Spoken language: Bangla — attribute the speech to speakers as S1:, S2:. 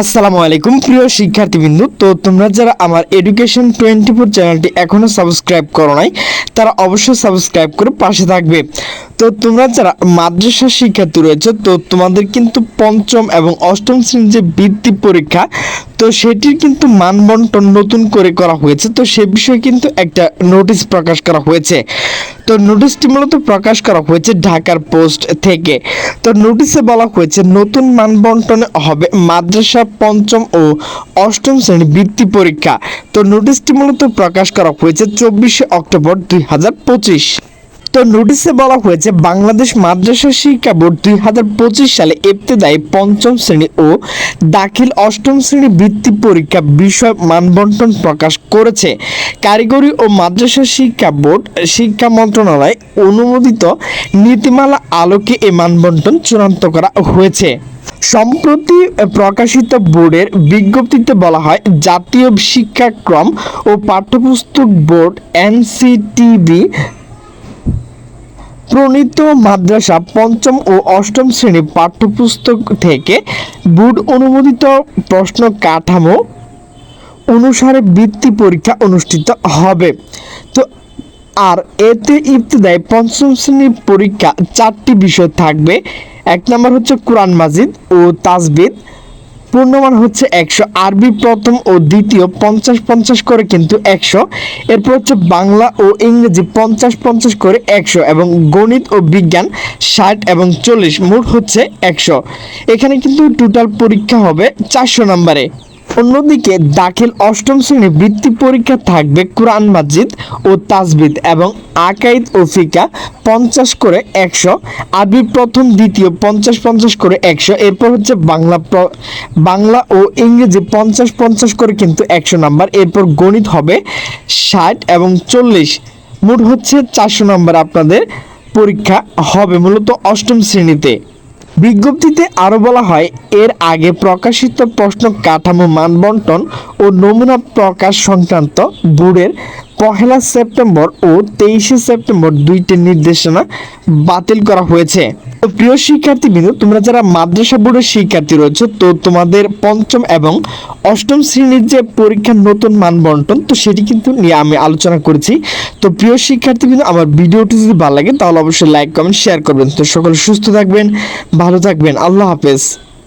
S1: আসসালামু আলাইকুম, প্রিয় শিক্ষার্থীবৃন্দু। তো তোমরা যারা আমার এডুকেশন টোয়েন্টি ফোর চ্যানেলটি এখনও সাবস্ক্রাইব করো নাই, তারা অবশ্যই সাবস্ক্রাইব করে পাশে থাকবে। তো তোমরা যারা মাদ্রাসা শিক্ষার্থী রয়েছে, তো তোমাদের কিন্তু পঞ্চম এবং অষ্টম শ্রেণির যে বৃত্তি পরীক্ষা তো সেটির কিন্তু মানবন্টন নতুন করে করা হয়েছে। তো সে বিষয়ে কিন্তু একটা নোটিশ প্রকাশ করা হয়েছে। তো নোটিশটি মূলত প্রকাশ করা হয়েছে ঢাকার পোস্ট থেকে। তো নোটিশে বলা হয়েছে, নতুন মানবন্টনে হবে মাদ্রাসা পঞ্চম ও অষ্টম শ্রেণি বৃত্তি পরীক্ষা। তো নোটিশটি মূলত প্রকাশ করা হয়েছে চব্বিশে অক্টোবর দুই হাজার পঁচিশ। তো নোটিশে বলা হয়েছে, বাংলাদেশ মাদ্রাসা শিক্ষা বোর্ড দুই হাজার পঁচিশ সালে ইবতেদায়ী পঞ্চম শ্রেণি ও দাখিল অষ্টম শ্রেণি বৃত্তি পরীক্ষা বিষয় মানবন্টন প্রকাশ করেছে। কারিগরি ও মাদ্রাসা শিক্ষা বোর্ড, শিক্ষা মন্ত্রণালয় অনুমোদিত নীতিমালা আলোকে এই মানবন্টন চূড়ান্ত করা হয়েছে। সম্প্রতি প্রকাশিত বোর্ডের বিজ্ঞপ্তিতে বলা হয়, জাতীয় শিক্ষাক্রম ও পাঠ্যপুস্তক বোর্ড এনসিটিবি প্রণীত মাদ্রাসা পঞ্চম ও অষ্টম শ্রেণি পাঠ্যপুস্তক থেকে বোর্ড অনুমোদিত প্রশ্ন কাঠামো অনুসারে বৃত্তি পরীক্ষা অনুষ্ঠিত হবে। তো, আর এতে ইবতদায়ী পঞ্চম শ্রেণির পরীক্ষা চারটি বিষয় থাকবে। এক নম্বর হচ্ছে কোরআন মাজিদ ও তাজবিদ। পূর্ণমান হচ্ছে একশো আরবি প্রথম ও দ্বিতীয় পঞ্চাশ পঞ্চাশ করে কিন্তু একশো। এরপর হচ্ছে বাংলা ও ইংরেজি পঞ্চাশ পঞ্চাশ করে একশো এবং গণিত ও বিজ্ঞান ষাট এবং চল্লিশ, মোট হচ্ছে একশো। এখানে কিন্তু টোটাল পরীক্ষা হবে চারশো নম্বরে। অন্যদিকে দাখিল অষ্টম শ্রেণি বৃত্তি পরীক্ষা থাকবে কোরআন মাজিদ ও তাজবিদ এবং আকাইদ ও ফিকা পঞ্চাশ করে একশো, আরবি প্রথম, দ্বিতীয় পঞ্চাশ পঞ্চাশ করে একশো, এরপর হচ্ছে বাংলা বাংলা ও ইংরেজি পঞ্চাশ পঞ্চাশ করে কিন্তু একশো নাম্বার, এরপর গণিত হবে ষাট এবং চল্লিশ। মোট হচ্ছে চারশো নাম্বার আপনাদের পরীক্ষা হবে মূলত অষ্টম শ্রেণীতে। বিজ্ঞপ্তিতে আরও বলা হয়, এর আগে প্রকাশিত প্রশ্ন কাঠামো মানবন্টন ও নমুনা প্রকাশ সংক্রান্ত বোর্ডের পহেলা সেপ্টেম্বর ও তেইশে সেপ্টেম্বর দুইটি নির্দেশনা বাতিল করা হয়েছে। প্রিয় শিক্ষার্থীবৃন্দ, তোমরা যারা মাদ্রাসা বোর্ডের শিক্ষার্থী রয়েছে, তো তোমাদের পঞ্চম এবং অষ্টম শ্রেণির যে পরীক্ষার নতুন মান বন্টন, তো সেটি কিন্তু নিয়ে আমি আলোচনা করেছি। তো প্রিয় শিক্ষার্থীবৃন্দ, আমার ভিডিওটি যদি ভালো লাগে, তাহলে অবশ্যই লাইক, কমেন্ট, শেয়ার করবেন। তো সকলে সুস্থ থাকবেন, ভালো থাকবেন। আল্লাহ হাফেজ।